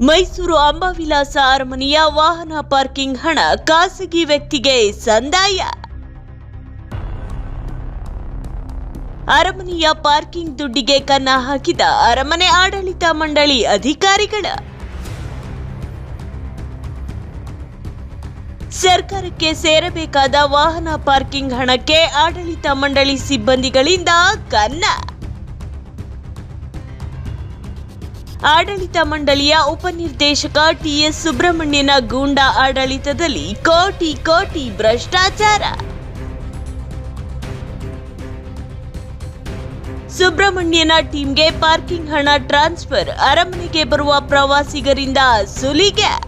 ಮೈಸೂರು ಅಂಬಾವಿಲಾಸ ಅರಮನೆಯ ವಾಹನ ಪಾರ್ಕಿಂಗ್ ಹಣ ಖಾಸಗಿ ವ್ಯಕ್ತಿಗೆ ಸಂದಾಯ. ಅರಮನೆಯ ಪಾರ್ಕಿಂಗ್ ದುಡ್ಡಿಗೆ ಕನ್ನ ಹಾಕಿದ ಅರಮನೆ ಆಡಳಿತ ಮಂಡಳಿ ಅಧಿಕಾರಿಗಳ. ಸರ್ಕಾರಕ್ಕೆ ಸೇರಬೇಕಾದ ವಾಹನ ಪಾರ್ಕಿಂಗ್ ಹಣಕ್ಕೆ ಆಡಳಿತ ಮಂಡಳಿ ಸಿಬ್ಬಂದಿಗಳಿಂದ ಕನ್ನ. ಆಡಳಿತ ಮಂಡಳಿಯ ಉಪನಿರ್ದೇಶಕ ಟಿಎಸ್ ಸುಬ್ರಹ್ಮಣ್ಯನ ಗೂಂಡ ಆಡಳಿತದಲ್ಲಿ ಕೋಟಿ ಕೋಟಿ ಭ್ರಷ್ಟಾಚಾರ. ಸುಬ್ರಹ್ಮಣ್ಯನ ಟೀಮ್ಗೆ ಪಾರ್ಕಿಂಗ್ ಹಣ ಟ್ರಾನ್ಸ್ಫರ್, ಅರಮನೆಗೆ ಬರುವ ಪ್ರವಾಸಿಗರಿಂದ ಸುಲಿಗೆ.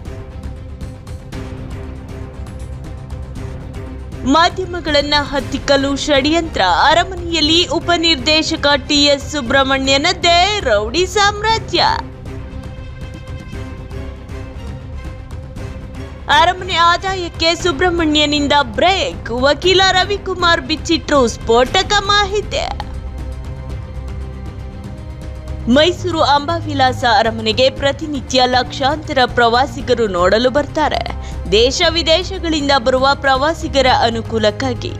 ಮಾಧ್ಯಮಗಳನ್ನ ಹತ್ತಿಕ್ಕಲು ಷಡ್ಯಂತ್ರ. ಅರಮನೆಯಲ್ಲಿ ಉಪನಿರ್ದೇಶಕ ಟಿಎಸ್ ಸುಬ್ರಹ್ಮಣ್ಯನದ್ದೇ ರೌಡಿ ಸಾಮ್ರಾಜ್ಯ. ಅರಮನೆ ಆದಾಯಕ್ಕೆ ಸುಬ್ರಹ್ಮಣ್ಯನಿಂದ ಬ್ರೇಕ್. ವಕೀಲ ರವಿಕುಮಾರ್ ಬಿಚ್ಚಿಟ್ರು ಸ್ಫೋಟಕ ಮಾಹಿತಿ. ಮೈಸೂರು ಅಂಬಾವಿಲಾಸ ಅರಮನೆಗೆ ಪ್ರತಿನಿತ್ಯ ಲಕ್ಷಾಂತರ ಪ್ರವಾಸಿಗರು ನೋಡಲು ಬರ್ತಾರೆ. ದೇಶ ವಿದೇಶಗಳಿಂದ ಬರುವ ಪ್ರವಾಸಿಗರ ಅನುಕೂಲಕ್ಕಾಗಿ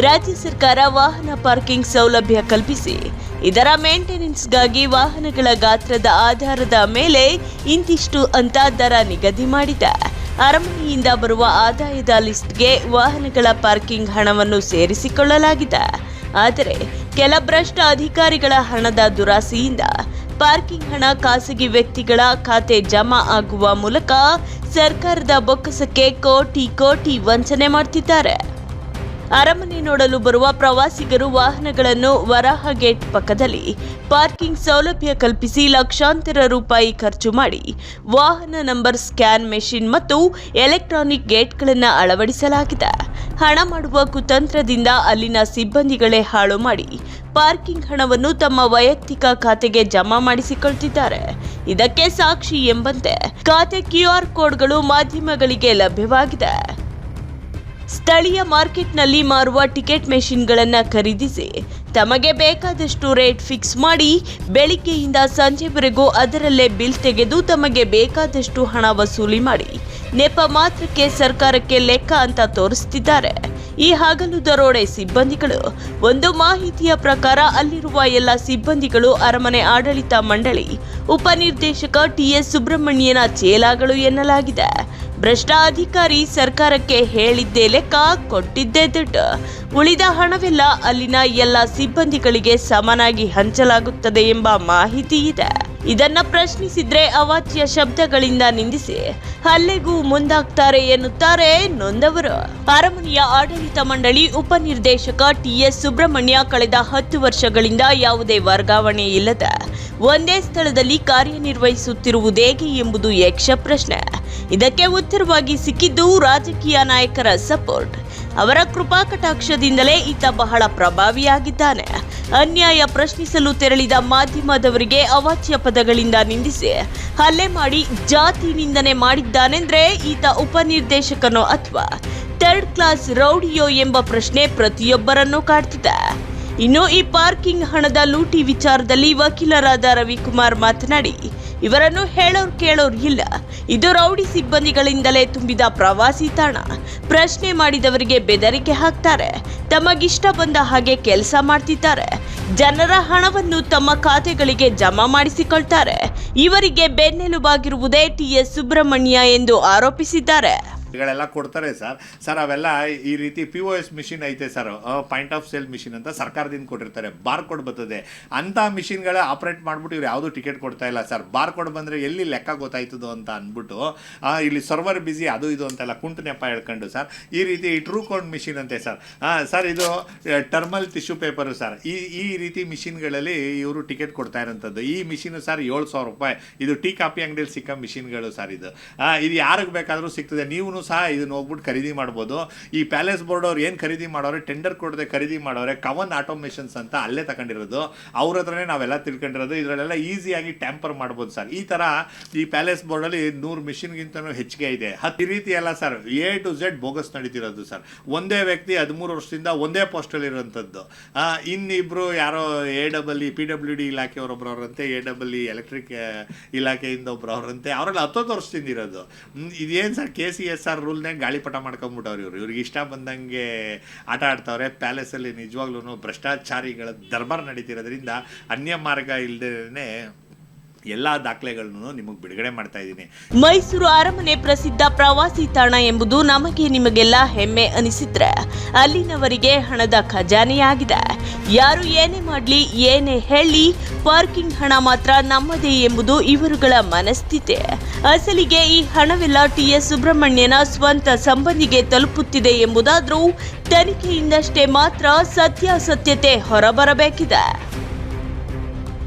ರಾಜ್ಯ ಸರ್ಕಾರ ವಾಹನ ಪಾರ್ಕಿಂಗ್ ಸೌಲಭ್ಯ ಕಲ್ಪಿಸಿ, ಇದರ ಮೇಂಟೆನೆನ್ಸ್ಗಾಗಿ ವಾಹನಗಳ ಗಾತ್ರದ ಆಧಾರದ ಮೇಲೆ ಇಂತಿಷ್ಟು ಅಂತ ದರ ನಿಗದಿ ಮಾಡಿದೆ. ಅರಮನೆಯಿಂದ ಬರುವ ಆದಾಯದ ಲಿಸ್ಟ್ಗೆ ವಾಹನಗಳ ಪಾರ್ಕಿಂಗ್ ಹಣವನ್ನು ಸೇರಿಸಿಕೊಳ್ಳಲಾಗಿದೆ. ಆದರೆ, ಕೆಲ ಭ್ರಷ್ಟ ಅಧಿಕಾರಿಗಳ ಹಣದ ದುರಾಸೆಯಿಂದ ಪಾರ್ಕಿಂಗ್ ಹಣ ಖಾಸಗಿ ವ್ಯಕ್ತಿಗಳ ಖಾತೆ ಜಮಾ ಆಗುವ ಮೂಲಕ ಸರ್ಕಾರದ ಬೊಕ್ಕಸಕ್ಕೆ ಕೋಟಿ ಕೋಟಿ ವಂಚನೆ ಮಾಡ್ತಿದ್ದಾರೆ. ಅರಮನೆ ನೋಡಲು ಬರುವ ಪ್ರವಾಸಿಗರು ವಾಹನಗಳನ್ನು ವರಾಹ ಗೇಟ್ ಪಕ್ಕದಲ್ಲಿ ಪಾರ್ಕಿಂಗ್ ಸೌಲಭ್ಯ ಕಲ್ಪಿಸಿ ಲಕ್ಷಾಂತರ ರೂಪಾಯಿ ಖರ್ಚು ಮಾಡಿ ವಾಹನ ನಂಬರ್ ಸ್ಕ್ಯಾನ್ ಮೆಷಿನ್ ಮತ್ತು ಎಲೆಕ್ಟ್ರಾನಿಕ್ ಗೇಟ್ಗಳನ್ನು ಅಳವಡಿಸಲಾಗಿದೆ. ಹಣ ಮಾಡುವ ಕುತಂತ್ರದಿಂದ ಅಲ್ಲಿನ ಸಿಬ್ಬಂದಿಗಳೇ ಹಾಳು ಮಾಡಿ ಪಾರ್ಕಿಂಗ್ ಹಣವನ್ನು ತಮ್ಮ ವೈಯಕ್ತಿಕ ಖಾತೆಗೆ ಜಮಾ ಮಾಡಿಸಿಕೊಳ್ತಿದ್ದಾರೆ. ಇದಕ್ಕೆ ಸಾಕ್ಷಿ ಎಂಬಂತೆ ಖಾತೆ ಕ್ಯೂಆರ್ ಕೋಡ್ಗಳು ಮಾಧ್ಯಮಗಳಿಗೆ ಲಭ್ಯವಾಗಿದೆ. ಸ್ಥಳೀಯ ಮಾರ್ಕೆಟ್ನಲ್ಲಿ ಮಾರುವ ಟಿಕೆಟ್ ಮೆಷಿನ್ಗಳನ್ನು ಖರೀದಿಸಿ ತಮಗೆ ಬೇಕಾದಷ್ಟು ರೇಟ್ ಫಿಕ್ಸ್ ಮಾಡಿ ಬೆಳಿಗ್ಗೆಯಿಂದ ಸಂಜೆವರೆಗೂ ಅದರಲ್ಲೇ ಬಿಲ್ ತೆಗೆದು ತಮಗೆ ಬೇಕಾದಷ್ಟು ಹಣ ವಸೂಲಿ ಮಾಡಿ ನೆಪ ಮಾತ್ರಕ್ಕೆ ಸರ್ಕಾರಕ್ಕೆ ಲೆಕ್ಕ ಅಂತ ತೋರಿಸ್ತಿದ್ದಾರೆ. ಈ ಹಗಲು ದರೋಡೆ ಸಿಬ್ಬಂದಿಗಳು. ಒಂದು ಮಾಹಿತಿಯ ಪ್ರಕಾರ ಅಲ್ಲಿರುವ ಎಲ್ಲ ಸಿಬ್ಬಂದಿಗಳು ಅರಮನೆ ಆಡಳಿತ ಮಂಡಳಿ ಉಪನಿರ್ದೇಶಕ ಟಿಎಸ್ ಸುಬ್ರಹ್ಮಣ್ಯನ ಚೇಲಾಗಳು ಎನ್ನಲಾಗಿದೆ. ಭ್ರಷ್ಟ ಅಧಿಕಾರಿ ಸರ್ಕಾರಕ್ಕೆ ಹೇಳಿದ್ದೇ ಲೆಕ್ಕ, ಕೊಟ್ಟಿದ್ದೇ ದುಡ್ಡು. ಉಳಿದ ಹಣವೆಲ್ಲ ಅಲ್ಲಿನ ಎಲ್ಲ ಸಿಬ್ಬಂದಿಗಳಿಗೆ ಸಮನಾಗಿ ಹಂಚಲಾಗುತ್ತದೆ ಎಂಬ ಮಾಹಿತಿ ಇದೆ. ಇದನ್ನ ಪ್ರಶ್ನಿಸಿದ್ರೆ ಅವಾಚ್ಯ ಶಬ್ದಗಳಿಂದ ನಿಂದಿಸಿ. ಹಲ್ಲೆಗೂ ಮುಂದಾಗ್ತಾರೆ ಎನ್ನುತ್ತಾರೆ ನೊಂದವರು. ಅರಮನೆಯ ಆಡಳಿತ ಮಂಡಳಿ ಉಪನಿರ್ದೇಶಕ ಟಿಎಸ್ ಸುಬ್ರಹ್ಮಣ್ಯ ಕಳೆದ ಹತ್ತು ವರ್ಷಗಳಿಂದ ಯಾವುದೇ ವರ್ಗಾವಣೆ ಇಲ್ಲದ ಒಂದೇ ಸ್ಥಳದಲ್ಲಿ ಕಾರ್ಯನಿರ್ವಹಿಸುತ್ತಿರುವುದೇಗೆ ಎಂಬುದು ಯಕ್ಷ ಪ್ರಶ್ನೆ ಇದಕ್ಕೆ ಉತ್ತರವಾಗಿ ಸಿಕ್ಕಿದ್ದು ರಾಜಕೀಯ ನಾಯಕರ ಸಪೋರ್ಟ್. ಅವರ ಕೃಪಾ ಕಟಾಕ್ಷದಿಂದಲೇ ಈತ ಬಹಳ ಪ್ರಭಾವಿಯಾಗಿದ್ದಾನೆ. ಅನ್ಯಾಯ ಪ್ರಶ್ನಿಸಲು ತೆರಳಿದ ಮಾಧ್ಯಮದವರಿಗೆ ಅವಾಚ್ಯ ಪದಗಳಿಂದ ನಿಂದಿಸಿ ಹಲ್ಲೆ ಮಾಡಿ ಜಾತಿ ನಿಂದನೆ ಮಾಡಿದ್ದಾನೆಂದ್ರೆ ಈತ ಉಪನಿರ್ದೇಶಕನೋ ಅಥವಾ ಥರ್ಡ್ ಕ್ಲಾಸ್ ರೌಡಿಯೋ ಎಂಬ ಪ್ರಶ್ನೆ ಪ್ರತಿಯೊಬ್ಬರನ್ನೂ ಕಾಡ್ತಿದೆ. ಇನ್ನು ಈ ಪಾರ್ಕಿಂಗ್ ಹಣದ ಲೂಟಿ ವಿಚಾರದಲ್ಲಿ ವಕೀಲರಾದ ರವಿಕುಮಾರ್ ಮಾತನಾಡಿ ಇವರನ್ನು ಹೇಳೋರು ಕೇಳೋರು ಇಲ್ಲ. ಇದು ರೌಡಿ ಸಿಬ್ಬಂದಿಗಳಿಂದಲೇ ತುಂಬಿದ ಪ್ರವಾಸಿ ತಾಣ. ಪ್ರಶ್ನೆ ಮಾಡಿದವರಿಗೆ ಬೆದರಿಕೆ ಹಾಕ್ತಾರೆ. ತಮಗಿಷ್ಟ ಬಂದ ಹಾಗೆ ಕೆಲಸ ಮಾಡ್ತಿದ್ದಾರೆ. ಜನರ ಹಣವನ್ನು ತಮ್ಮ ಖಾತೆಗಳಿಗೆ ಜಮಾ ಮಾಡಿಸಿಕೊಳ್ತಾರೆ. ಇವರಿಗೆ ಬೆನ್ನೆಲುಬಾಗಿರುವುದೇ ಟಿ ಎಸ್ ಸುಬ್ರಹ್ಮಣ್ಯ ಎಂದು ಆರೋಪಿಸಿದ್ದಾರೆ. ಗಳೆಲ್ಲ ಕೊಡ್ತಾರೆ ಸರ್. ಸರ್, ಅವೆಲ್ಲ ಈ ರೀತಿ ಪಿ ಓ ಎಸ್ ಮಿಷಿನ್ ಐತೆ sir. Point of sale machine ಅಂತ ಸರ್ಕಾರದಿಂದ ಕೊಟ್ಟಿರ್ತಾರೆ. ಬಾರ್ ಕೋಡ್ ಬರ್ತದೆ ಅಂಥ ಮಿಷಿನ್ಗಳ ಆಪ್ರೇಟ್ ಮಾಡ್ಬಿಟ್ಟು ಇವ್ರು ಯಾವುದೂ ಟಿಕೆಟ್ ಕೊಡ್ತಾ ಇಲ್ಲ ಸರ್. ಬಾರ್ ಕೋಡ್ ಬಂದರೆ ಎಲ್ಲಿ ಲೆಕ್ಕ ಗೊತ್ತಾಯ್ತದೋ ಅಂತ ಅಂದ್ಬಿಟ್ಟು ಇಲ್ಲಿ ಸರ್ವರ್ ಬಿಸಿ ಅದು ಇದು ಅಂತೆಲ್ಲ ಕುಂಟು ನೆಪ ಹೇಳ್ಕೊಂಡು ಸರ್. ಈ ರೀತಿ ಟ್ರೂ ಕೋಡ್ ಮಿಷಿನ್ ಅಂತೆ ಸರ್. ಸರ್, ಇದು ಟರ್ಮಲ್ ಟಿಶ್ಯೂ ಪೇಪರು ಸರ್. ಈ ಈ ರೀತಿ ಮಿಷಿನ್ಗಳಲ್ಲಿ ಇವರು ಟಿಕೆಟ್ ಕೊಡ್ತಾ ಇರೋಂಥದ್ದು. ಈ ಮಿಷಿನ್ ಸರ್ ಏಳು ಸಾವಿರ ರೂಪಾಯಿ. ಇದು ಟೀ ಕಾಪಿ ಅಂಗಡಿಯಲ್ಲಿ ಸಿಕ್ಕ ಮಿಷಿನ್ಗಳು ಸರ್ ಇದು. ಇದು ಯಾರಿಗೆ ಬೇಕಾದರೂ ಸಿಗ್ತದೆ. ನೀವು ಸಹ ಇದನ್ನ ಹೋಗ್ಬಿಟ್ಟು ಖರೀದಿ ಮಾಡ್ಬೋದು. ಈ ಪ್ಯಾಲೇಸ್ ಬೋರ್ಡ್ ಅವ್ರು ಏನು ಖರೀದಿ ಮಾಡೋರೆ ಟೆಂಡರ್ ಕೊಡದೆ ಖರೀದಿ ಮಾಡೋರೆ, ಕವನ್ ಆಟೋಮೇಷನ್ಸ್ ಅಂತ ಅಲ್ಲೇ ತಗೊಂಡಿರೋದು. ಅವ್ರ ಹತ್ರನೇ ನಾವೆಲ್ಲ ತಿಳ್ಕೊಂಡಿರೋದು. ಇದರಲ್ಲೆಲ್ಲ ಈಸಿಯಾಗಿ ಟ್ಯಾಂಪರ್ ಮಾಡ್ಬೋದು ಸರ್. ಈ ಥರ ಈ ಪ್ಯಾಲೇಸ್ ಬೋರ್ಡಲ್ಲಿ ನೂರು ಮಿಷಿನ್ಗಿಂತನೂ ಹೆಚ್ಚಿಗೆ ಇದೆ. ಹತ್ತು ರೀತಿ ಎಲ್ಲ sir. A to Z bogus ನಡೀತಿರೋದು sir. ಒಂದೇ ವ್ಯಕ್ತಿ ಹದಿಮೂರು ವರ್ಷದಿಂದ ಒಂದೇ ಪೋಸ್ಟಲ್ಲಿ ಇರೋಂಥದ್ದು ಇನ್ನಿಬ್ರು ಯಾರೋ A double E P W D ಇಲಾಖೆಯವರೊಬ್ರು ಅವರಂತೆ ಎ ಡಬಲ್ ಇ ಎಲೆಕ್ಟ್ರಿಕ್ ಇಲಾಖೆಯಿಂದ ಅವರಂತೆ ಅವರೆಲ್ಲ ಹತ್ತೊಂದು ವರ್ಷದಿಂದ ಇರೋದು. ಇದೇನು ಸರ್? ಕೆ ಸಿ ಎಸ್ ರೂಲ್ನಾಗ ಗಾಳಿಪಟ ಮಾಡ್ಕೊಂಬಿಟ್ಟವ್ರು ಇವರು. ಇವ್ರಿಗೆ ಇಷ್ಟ ಬಂದಂಗೆ ಆಟ ಆಡ್ತಾವ್ರೆ. ಪ್ಯಾಲೇಸಲ್ಲಿ ನಿಜವಾಗ್ಲೂ ಭ್ರಷ್ಟಾಚಾರಿಗಳ ದರ್ಬಾರ್ ನಡೀತಿರೋದ್ರಿಂದ ಅನ್ಯ ಮಾರ್ಗ ಇಲ್ಲದೇ ಎಲ್ಲ ದಾಖಲೆಗಳನ್ನು ನಿಮಗೆ ಬಿಡುಗಡೆ ಮಾಡ್ತಾ ಇದ್ದೀನಿ. ಮೈಸೂರು ಅರಮನೆ ಪ್ರಸಿದ್ಧ ಪ್ರವಾಸಿ ತಾಣ ಎಂಬುದು ನಮಗೆ ನಿಮಗೆಲ್ಲ ಹೆಮ್ಮೆ ಅನಿಸಿದ್ರೆ ಅಲ್ಲಿನವರಿಗೆ ಹಣದ ಖಜಾನೆಯಾಗಿದೆ. ಯಾರು ಏನೇ ಮಾಡಲಿ, ಏನೇ ಹೇಳಿ, ಪಾರ್ಕಿಂಗ್ ಹಣ ಮಾತ್ರ ನಮ್ಮದೇ ಎಂಬುದು ಇವರುಗಳ ಮನಸ್ಥಿತಿ. ಅಸಲಿಗೆ ಈ ಹಣವೆಲ್ಲ ಟಿ ಎಸ್ ಸುಬ್ರಹ್ಮಣ್ಯನ ಸ್ವಂತ ಸಂಬಂಧಿಗೆ ತಲುಪುತ್ತಿದೆ ಎಂಬುದಾದರೂ ತನಿಖೆಯಿಂದಷ್ಟೇ ಮಾತ್ರ ಸತ್ಯಾಸತ್ಯತೆ ಹೊರಬರಬೇಕಿದೆ.